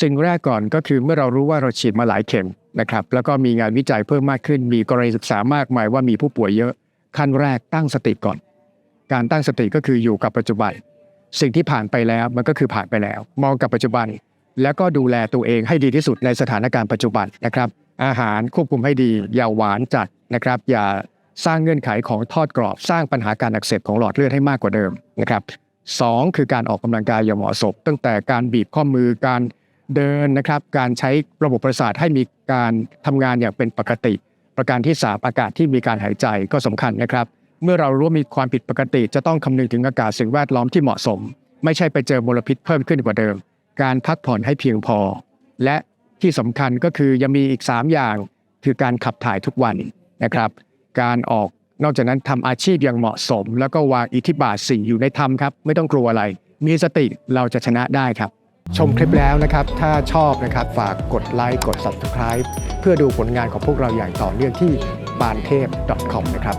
สิ่งแรกก่อนก็คือเมื่อเรารู้ว่าเราฉีดมาหลายเข็มนะครับแล้วก็มีงานวิจัยเพิ่มมากขึ้น มีกรณีศึกษามากมายว่ามีผู้ป่วยเยอะขั้นแรกตั้งสติก่อน การตั้งสติก็คืออยู่กับปัจจุบัน สิ่งที่ผ่านไปแล้วมันก็คือผ่านไปแล้ว มองกับปัจจุบัน แล้วก็ดูแลตัวเองให้ดีที่สุดในสถานการณ์ปัจจุบันนะครับ อาหารควบคุมให้ดี อย่าหวานจัดนะครับ อย่าสร้างเงื่อนไขของทอดกรอบ สร้างปัญหาการอักเสบของหลอดเลือดให้มากกว่าเดิมนะครับสองคือการออกกำลังกายอย่างเหมาะสมตั้งแต่การบีบข้อมือการ เดินนะครับ การใช้ระบบประสาทให้มีการทำงานอย่างเป็นปกติ ประการที่สามอากาศที่มีการหายใจก็สำคัญนะครับ เมื่อเรารู้ว่ามีความผิดปกติ จะต้องคำนึงถึงอากาศสิ่งแวดล้อมที่เหมาะสม ไม่ใช่ไปเจอมลพิษเพิ่มขึ้นกว่าเดิม การพักผ่อนให้เพียงพอ และที่สำคัญก็คือยังมีอีก 3 อย่าง คือการขับถ่ายทุกวันนะครับ การออกนอกจากนั้นทำอาชีพอย่างเหมาะสม แล้วก็วางอิทธิบาทสิ่งอยู่ในธรรมครับ ไม่ต้องกลัวอะไร มีสติเราจะชนะได้ครับ ชมคลิปแล้วนะครับ ถ้าชอบนะครับฝากกดไลค์กด subscribe เพื่อดูผลงานของพวกเราอย่างต่อเนื่องที่บานเทพ .com นะครับ